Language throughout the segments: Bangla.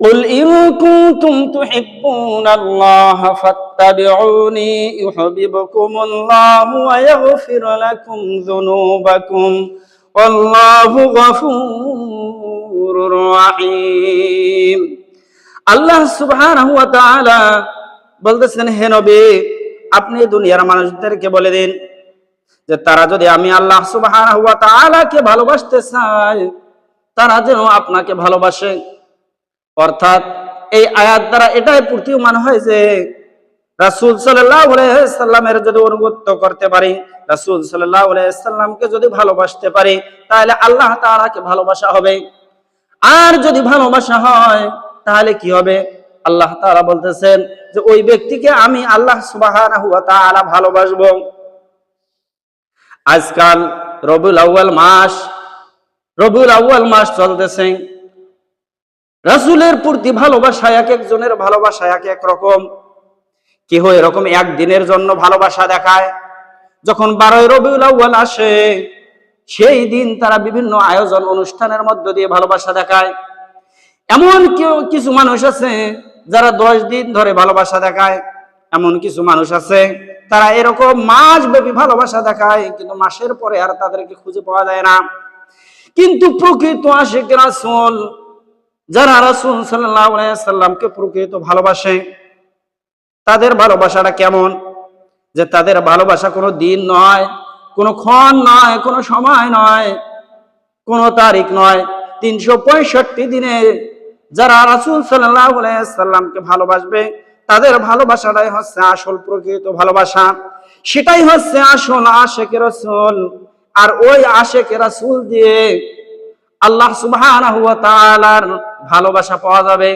قل إن كنتم تحبون الله فاتبعوني يحببكم الله ويغفر لكم ذنوبكم والله غفور رحيم আল্লাহ সুবহানাহু ওয়া তাআলা বলতেছেন হে নবী আপনি দুনিয়ার মানুষদেরকে বলে দিন যে তারা যদি আমি আল্লাহ সুবহানাহু ওয়া তাআলাকে ভালোবাসতে চায় তারা যেন আপনাকে ভালোবাসে অর্থাৎ এই আয়াত দ্বারা এটাই প্রতীয়মান হয় যে রাসূল সাল্লামের যদি অনুগত্য করতে পারি, রাসূল সাল্লামকে যদি ভালোবাসতে পারি, তাহলে আল্লাহ তাআলাকে ভালোবাসা হবে। আর যদি ভালোবাসা হয়, তাহলে কি হবে? আল্লাহ তাআলা বলতেছেন যে ওই ব্যক্তিকে আমি আল্লাহ তাআলা ভালোবাসবো। আজকাল রবিউল আউয়াল মাস, রবিউল আউয়াল মাস চলতেছে। রাসূলের প্রতি ভালোবাসা এক একজনের ভালোবাসা এক এক রকম। কেহ এরকম একদিনের জন্য ভালোবাসা দেখায়। যখন বারোই রবিউল আউয়াল আসে, সেই দিন তারা বিভিন্ন আয়োজন, অনুষ্ঠানের মধ্য দিয়ে ভালোবাসা দেখায়। এমন কেউ কিছু মানুষ আছে, যারা দশ দিন ধরে ভালোবাসা দেখায়। এমন কিছু মানুষ আছে, তারা এরকম মাস ব্যাপী ভালোবাসা দেখায়, কিন্তু মাসের পরে আর তাদেরকে খুঁজে পাওয়া যায় না। কিন্তু প্রকৃত আশেক রাসূল যারা রাসূল সাল্লামকে প্রকৃত ভালোবাসে, তাদের ভালোবাসাটা কেমন? যে তাদের ভালোবাসা কোনো দিন নয়, কোনো ক্ষণ নয়, কোনো সময় নয়, কোনো তারিখ নয়। তিনশো পঁয়ষট্টি দিনে যারা রাসূল সাল্লামকে ভালোবাসবে, তাদের ভালোবাসাটাই হচ্ছে আসল প্রকৃত ভালোবাসা। সেটাই হচ্ছে আসল আশেখ রাসূল। আর ওই আশেকে রাসূল দিয়ে আল্লাহ তাআলার ভালোবাসা পাওয়া যাবে।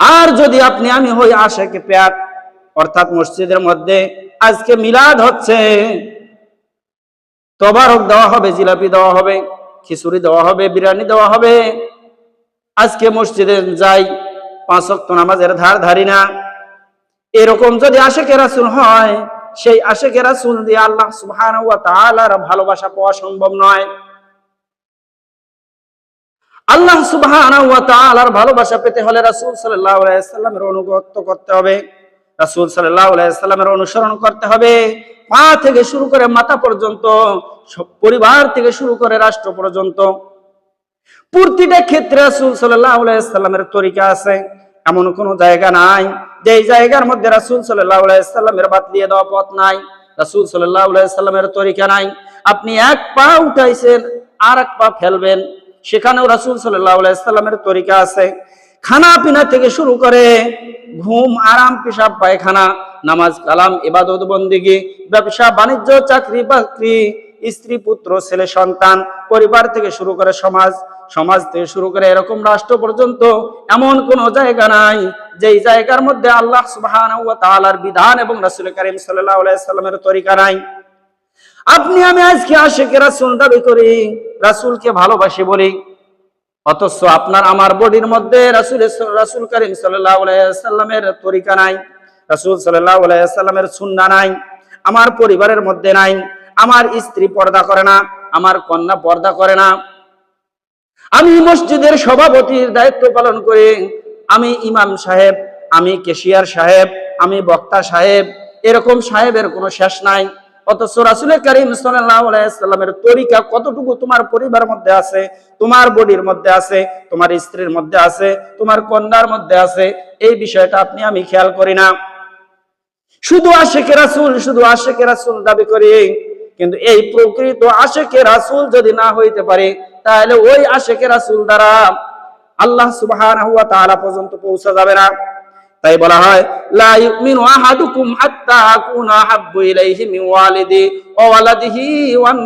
আর যদি আপনি, আমি হই আশেকে প্যাক, অর্থাৎ মসজিদের মধ্যে আজকে মিলাদ হচ্ছে, তবারক দেওয়া হবে, জিলাপি দেওয়া হবে, খিচুড়ি দেওয়া হবে, বিরিয়ানি দেওয়া হবে। আজকে মসজিদে যাই, পাঁচ ওয়াক্ত নামাজের ধার ধারি না। এরকম যদি আশেকে রাসূল হয়, সেই আশেকে রাসূল দিয়ে আল্লাহ ওয়া ভালোবাসা পাওয়া সম্ভব নয়। আল্লাহ তাআলার ভালোবাসা পেতে হলে রাসূল সাল্লামের অনুগত করতে হবে। রাসূল সাল্লামের অনুসরণ করতে হবে। পা থেকে শুরু করে মাথা পর্যন্ত পরিবার থেকে শুরু করে রাষ্ট্র পর্যন্ত। প্রতিটা ক্ষেত্রে রাসূল সাল্লামের তরিকা আছে। এমন কোনো জায়গা নাই যে জায়গার মধ্যে রাসূল আলাইহি সাল্লামের বাতলিয়ে দেওয়া পথ নাই, রাসুল সাল্লাল্লাহু সাল্লামের তরিকা নাই। আপনি এক পা উঠাইছেন আর এক পা ফেলবেন। সেখানেও রাসূল সাল্লামের তরিকা আছে। খানা পিনা থেকে শুরু করে ঘুম, আরাম, পেশাব, পায়খানা, নামাজ, কালাম, ইবাদত, বন্দিগি, ব্যবসা, বাণিজ্য, চাকরি বাকরি, স্ত্রী, পুত্র, ছেলে, সন্তান, পরিবার থেকে শুরু করে সমাজ সমাজ থেকে শুরু করে এরকম রাষ্ট্র পর্যন্ত এমন কোন জায়গা নাই যেই জায়গার মধ্যে আল্লাহ তাআলার বিধান এবং রাসুল কারীম সাল্লাল্লাহু আলাইহি সাল্লামের তরিকা নাই। আপনি আমি আজকে আশেকে রাসুল দাবি করি, রাসূলকে ভালোবাসি বলি। অথচ আপনার আমার বডির মধ্যে রাসুল রাসুল কারীম সাল্লামের তরিকা নাই, রাসূল সাল্লামের সুন্নাহ নাই, আমার পরিবারের মধ্যে নাই, আমার স্ত্রী পর্দা করে না, আমার কন্যা পর্দা করে না। আমি মসজিদের সভাপতির দায়িত্ব পালন করি, আমি ইমাম সাহেব, আমি কেশিয়ার সাহেব, আমি বক্তা সাহেব, এরকম সাহেবের কোনো শেষ নাই। অথচ রাসুল করিম সাল্লামের তরিকা কতটুকু তোমার পরিবার মধ্যে আছে, তোমার বডির মধ্যে আছে, তোমার স্ত্রীর মধ্যে আছে, তোমার কন্যার মধ্যে আছে, এই বিষয়টা আপনি আমি খেয়াল করি না। শুধু আশেকে রাসুল, শুধু আশেকে রাসুল দাবি করি, কিন্তু এই প্রকৃত আশেকে রাসুল যদি না হইতে পারে, তাহলে ওই আশেকে রাসুল দ্বারা আল্লাহ তাআলা পর্যন্ত পৌঁছা যাবে না। তাই বলা হয়, লা ওয়ান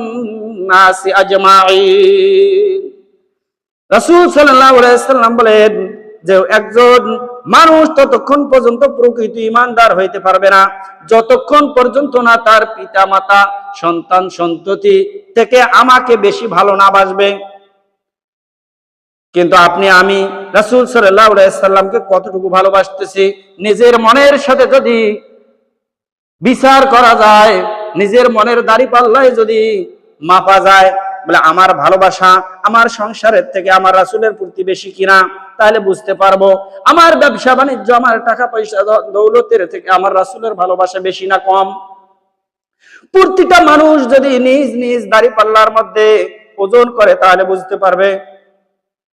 রাসূল সাল্লাম যে একজন মানুষ ততক্ষণ পর্যন্ত প্রকৃত ইমানদার হইতে পারবে না। যতক্ষণ পর্যন্ত না তার পিতা মাতা সন্তান, সন্ততি থেকে আমাকে বেশি ভালো না বাসবে কিন্তু আপনি, আমি রাসূল সাল্লামকে কতটুকু ভালোবাসতেছি? নিজের মনের সাথে যদি বিচার করা যায়, নিজের মনের দাড়ি পাল্লায় যদি মাপা যায়, বলে আমার ভালোবাসা আমার সংসারের থেকে আমার রাসুলের প্রতি বেশি কিনা, তাহলে বুঝতে পারব আমার ব্যবসা বাণিজ্য, আমার টাকা পয়সা দৌলতের থেকে আমার রাসুলের ভালোবাসা বেশি না কম? প্রতিটা মানুষ যদি নিজ নিজ দাড়ি পাল্লার মধ্যে ওজন করে, তাহলে বুঝতে পারবে